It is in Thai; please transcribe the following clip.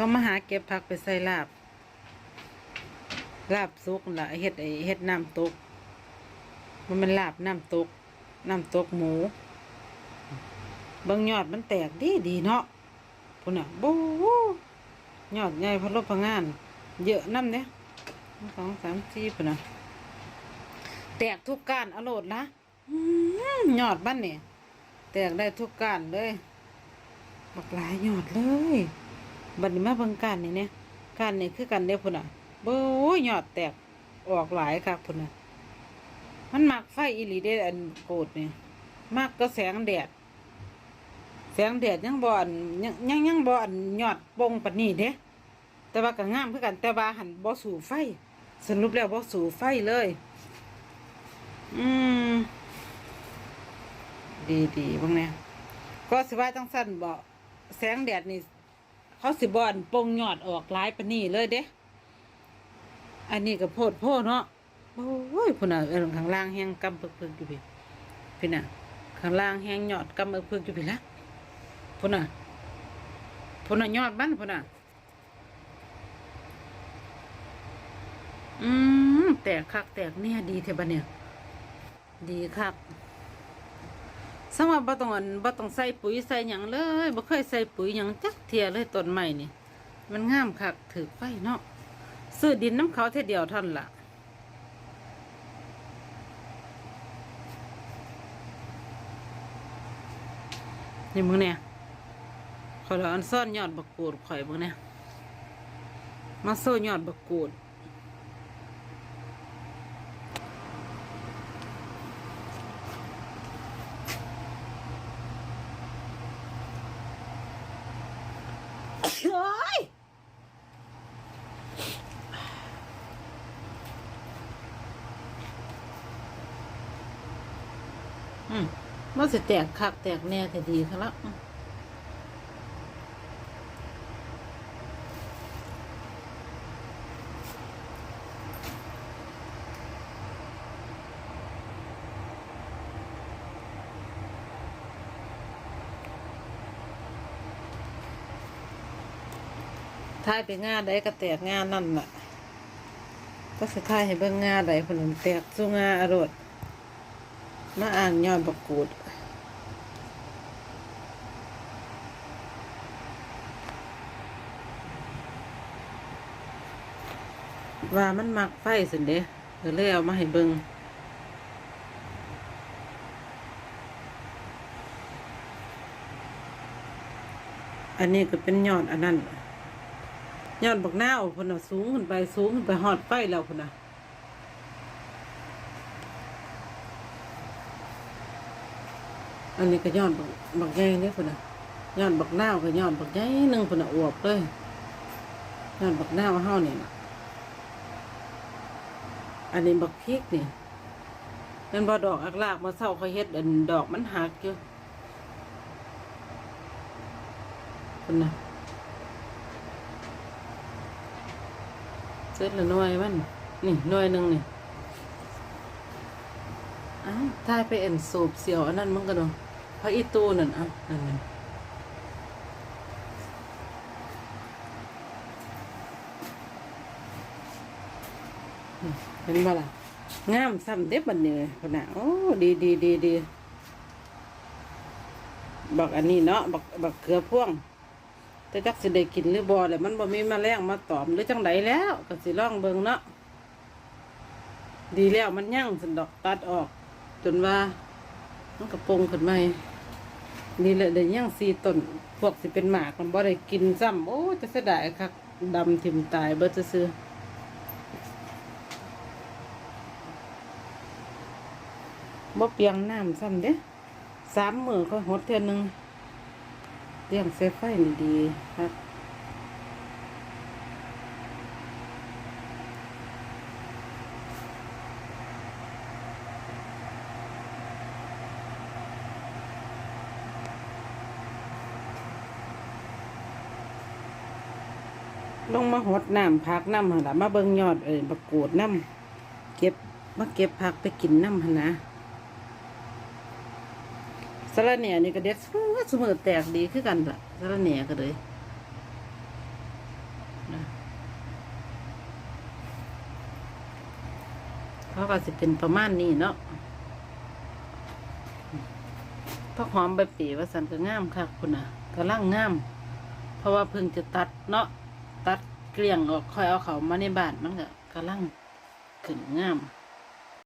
ก็มาหาเก็บผักไปใส่ลาบ ลาบซุกละเฮ็ดไอเฮ็ดน้ำตก มันเป็นลาบน้ำตก น้ำตกหมูบางยอดมันแตกดีดีเนาะพุ่นน่ะบู๊ยอดใหญ่พะโลพะงาน เยอะน้ำเนี่ยสองสามสี่พุ่นน่ะแตกทุกกานอโลดละยอดบ้านเนี่ยแตกได้ทุกกานเลยบักหลายยอดเลย บัดนี้มาเบิ่งกานนี่เนี่ยกานนี่คือกันเด้พุ่นน่ะโบ้ยยอดแตกออกหลายคักพุ่นน่ะมันมักไฟอีหลีเด้อันโกดนี่ยมักก็แสงแดด แสงแดดยังบ่อนยังยังยังบ่อนยอดปงปนนี้เด้แต่ว่าก็งามคือกันแต่ว่าหันบ่สู่ไฟ สรุปแล้วบ่สู่ไฟเลย อืม ดีดีบางเนี่ยก็สิว่าจังสั้นบ่แสงแดดนี่ เขาสิบอนปงยอดออกหลายปนนี้เลยเด้อันนี้ก็โพดโพเนาะโอ้ยพุ่นน่ะข้างล่างแห้งกำปึกๆอยู่พี่พี่น่ะข้างล่างแห้งยอดกำปึกๆอยู่พี่ละพุ่นน่ะพุ่นน่ะยอดมันพุ่นน่ะอืมแตกคักแตกเนี่ยดีเทบันเนี่ย ดีคัก สำหรับบ่ต้องอันบ่ต้องใส่ปุ๋ยใส่หยังเลยบ่เคยใส่ปุ๋ยหยังจักเทียเลยต้นไม้นี่ มันงามคักถือไฟเนาะซื้อดินน้ำเขาเท่เดียวท่านนล่ะนี่มึงเนี่ยขอยละอันซ่อนยอดบักกูดข่อยมึงเนี่ยมาโซ่ยอดบักกูด เฮ้ยอื มันสิแตกคักแตกแน่แต่ดีครับอืมทายไปงานใดก็แตกงานนั่นล่ะก็สิทายให้เบิ่งงานใดคนนั้นแตกสู้งาอรดมาอ่างยอดบักกูด ว่ามันมักไฟสินเด้เดี๋ยวเลยเอามาให้เบิงอันนี้ก็เป็นยอดอันนั้นยอดบักหน้าวพุ่นน่ะสูงขึ้นไปสูงขึ้นไปหอดไฟแล้วพุ่นน่ะอันนี้ก็ยอดบักบักใหญ่เนี่ยพุ่นน่ะยอดบักหน้าวก็ยอดบักใหญ่หนึ่งพุ่นน่ะอวบเลยยอดบักหน้าวเฮานี่น่ะ อันนี้บักพริกนี่นั่นบ่ดอกอักลากมาเศร้าเขาเฮ็ดอันดอกมันหักอยู่พุ่นน่ะเสร็จล้วหน่วยมัน นี่หน่วยหนึ่งนี่อ้าวถ้าไปเอ็นสูบเสียวอันนั้นมันก็โดนพระอีตูนั่นอะนั่นนั่นนี่ เห็นบ่ล่ะงามซ้ำเด็บบันเนี้คนน่ะโอ้ดีดีดีดีบอกอันนี้เนาะบอกบอกเกลือพ่วงแต่จักสิได้กินหรือบ่เลยมันบ่มีแมลงมาตอมหรือจังไดแล้วก็สิลองเบิงเนาะดีแล้วมันยั่งสันดอกตัดออก จนว่ามันกระปงขึ้นมานี่แหละได้ยั่งสีต้นพวกสิเป็นหมากมันบ่ได้กินซ้ำโอ้จะเสียดายคักดำถิ่มตายเบิดซื่อ บ่เปียงน้ำซ้ำเด้สามมือก็หดเทื่อหนึงเลี้ยงเซฟไฟนี่ดีครับลงมาหดน้ำพักน้ำหันละมาเบิงยอดเอ้ยบักกูดน้ำเก็บมาเก็บผักไปกินน้ำหันนะ ซาลาเนียนี่ก็เด็ดสมือแตกดีขึ้นกันละซาลาเนียก็เลยเขาก็จะเป็นประมาณนี้เนาะพักหอมใบปีว่าสันก็งามค่ะคุณน่ะก็ร่างงาม เพราะว่าเพิ่งจะตัดเนาะตัดเกลี้ยงออกค่อยเอาเขามาในบาทมันก็กำลังขึ้นงาม